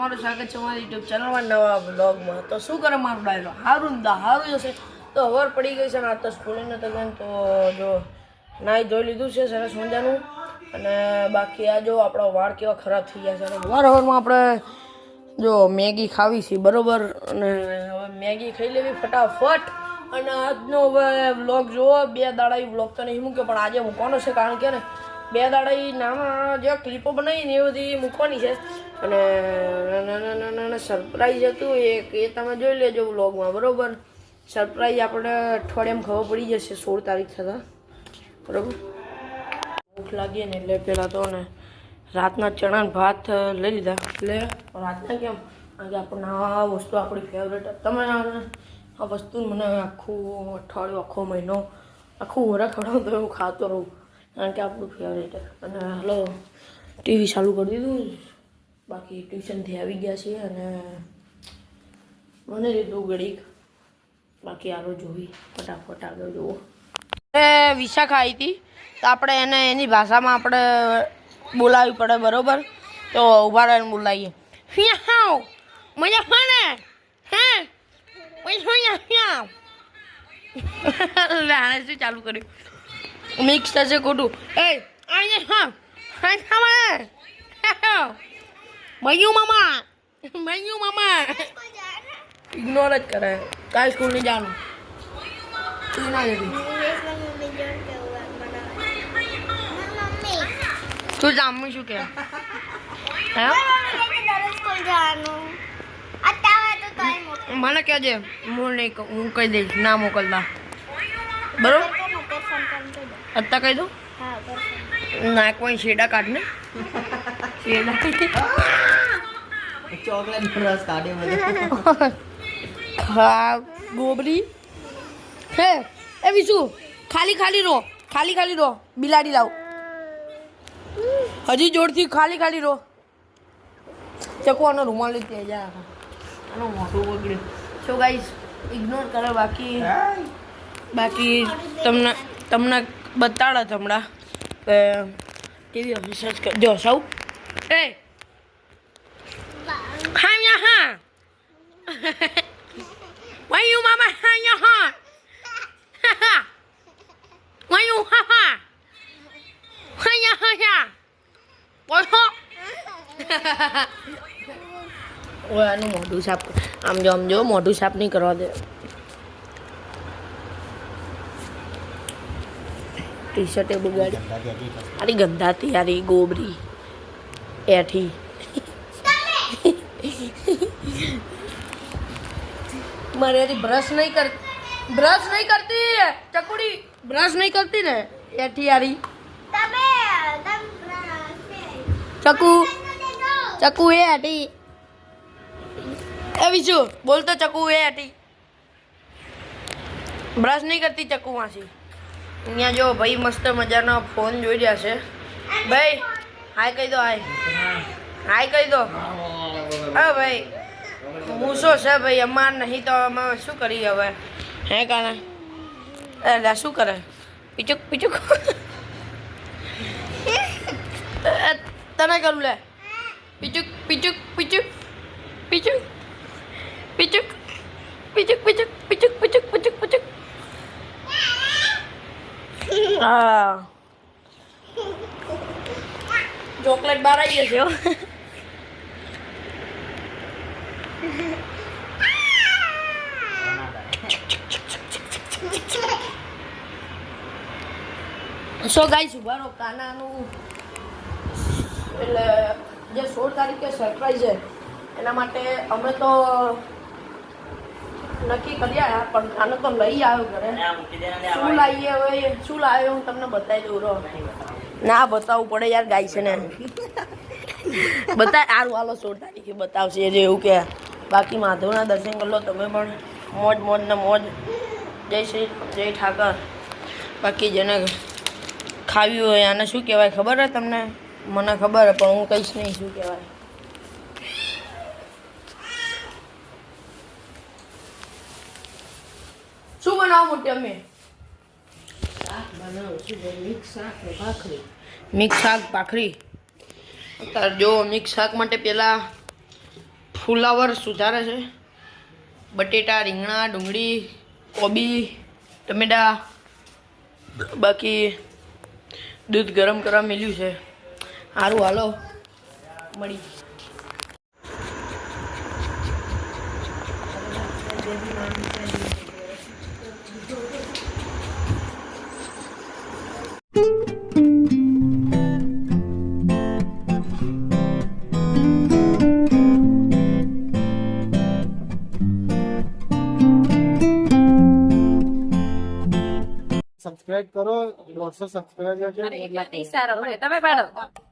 તમારું સ્વાગત છે મારી યુટ્યુબ ચેનલમાં નવા બ્લોગમાં તો શું કરે મારું ડાયરો સારું દા સારું જશે તો ખબર પડી ગઈ છે ને, આ તો સ્કૂલે નતો ગયો તો જો નાઈ ધોઈ લીધું છે સરસ મજાનું. અને બાકી આ જો આપણો વાળ કેવા ખરાબ થઈ ગયા છે. અને વાર હવારમાં આપણે જો મેગી ખાવી છે, બરોબર? અને હવે મેગી ખાઈ લેવી ફટાફટ. અને આજનો હવે વ્લોગ જુઓ, બે દાડા વ્લોગ તો નહીં મૂક્યો, પણ આજે મૂકવાનો છે, કારણ કે બે દાડા નાના જે ક્લિપો બનાવી ને એ બધી મૂકવાની છે. અને નાના નાના નાના સરપ્રાઈઝ હતું. એક એ તમે જોઈ લેજો વ્લોગમાં બરાબર? સરપ્રાઈઝ આપણે અઠવાડિયામાં ખબર પડી જશે, સોળ તારીખ થતાં. બરાબર? ભૂખ લાગી ને એટલે પહેલાં તો ને રાતના ચણા ભાત લઈ લીધા. એટલે રાતના કેમ? કારણ કે આપણને આ વસ્તુ આપણી ફેવરેટ તમે આ વસ્તુ મને આખું અઠવાડિયું, આખો મહિનો, આખું વરા ખવડાવું તો હું ખાતો રહું. કારણ કે આપણું ફેવરેટ અને હલો ટીવી ચાલુ કરી દીધું. બાકી ટ્યુશનથી આવી ગયા છીએ અને મને લીધું ઘડીક. બાકી આરો જોવી ફટાફટ આગળ એ વિશાખા આવી હતી, તો આપણે એને એની ભાષામાં આપણે બોલાવવી પડે, બરોબર? તો ઊભા રહીને બોલાવીએ. ફિયાવ મજા ફાને હે? આને શું ચાલુ કર્યું? મિક્સ થશે ખોટું. એ, આને હા मयू मामा। मयू मामा। इग्नोर कर। रहा है कल स्कूल नहीं जाना। तू जा मम्मी मम्मी तू मैं माना क्या जे? मुँह नहीं को मुँह कह दे नाम मोकल दा। बरो। अत्ता कह दो। કોઈ શેડા કાઢ ને શેડા ચોકલેટ રસ કાઢ્યો બધો. ગોબરી. હે એ વિશુ ખાલી ખાલી રો ખાલી ખાલી રો બિલાડી લાવ. હજી જોરથી ખાલી ખાલી રો ચકો આનો રૂમાલ લીધી જા. આનો મોટો બગડ્યું. સો ગાઈસ ઇગ્નોર કરો બાકી. બાકી તમને તમને બતાડત હમણાં. eh, cái gì sao giờ xấu. Ê! Hai nha ha! Why you mama hai nha ha? Why you ha ha? Hai nha ha nha! Why ho ôi anh muốn đu sập âm dòm vô muốn đu sập ni cờ rồi T shirt એ બગાડી આરી ગંધાતી આરી ગોબરી. એઠી. મારે યારી brush નહીં કર brush નહીં કરતી. ચકુડી brush નહીં કરતી ને. એઠી યારી ચકુ. ચકુ એ હટી એ વિશુ બોલ તો ચકુ એ હટી બ્રશ નહીં કરતી ચકુ માસી અહીંયા જો ભાઈ મસ્ત મજાનો ફોન જોઈ રહ્યા છે ભાઈ હાય કહી દો હાય હાય કહી દો હા ભાઈ મૂસો છે ભાઈ અમાર નહીં તો અમે શું કરીએ હવે હે કાને એટલે શું કરે પીચુક પીચુક તને કરું લે પીચુક પીચુક પીચુક પીચુક પીચુક પીચુક પીચુક પીચુક પીચુક પીચુક પીચુક હા. ચોકલેટ બહાર આવી જશે સો ગાઈસ ઉભારો કાનાનું એટલે જે સોળ તારીખે સરપ્રાઈઝ છે, એના માટે અમે તો નક્કી કરી આવ્યા પણ ખાનો તો લઈ આવ્યો ઘરે. શું લાવીએ હવે? શું લાવ્યો હું તમને બતાવી દઉં રહો ના બતાવવું પડે યાર ગાય છે ને. બતા સારું હાલો સોળ તારીખે બતાવશે જે એવું કે. બાકી માધવના દર્શન કરી લો તમે પણ. મોજ મોજ ને મોજ. જય શ્રી જય ઠાકર. બાકી જેને ખાવી હોય આને શું કહેવાય? ખબર હે તમને? મને ખબર પણ હું કહીશ નહીં શું કહેવાય. શું બનાવો અમે મિક્સ શાક ભાખરી. અત્યારે જો મિક્સ શાક માટે પહેલાં ફુલાવર સુધારે છે. બટેટા રીંગણા ડુંગળી કોબી ટમેટા બાકી દૂધ ગરમ કરવા મેલ્યું છે. સારું હાલો. મળી. સબસ્ક્રાઇબ કરો દોઢસો સબસ્ક્રાઇબર છે સારો તમે પાડો.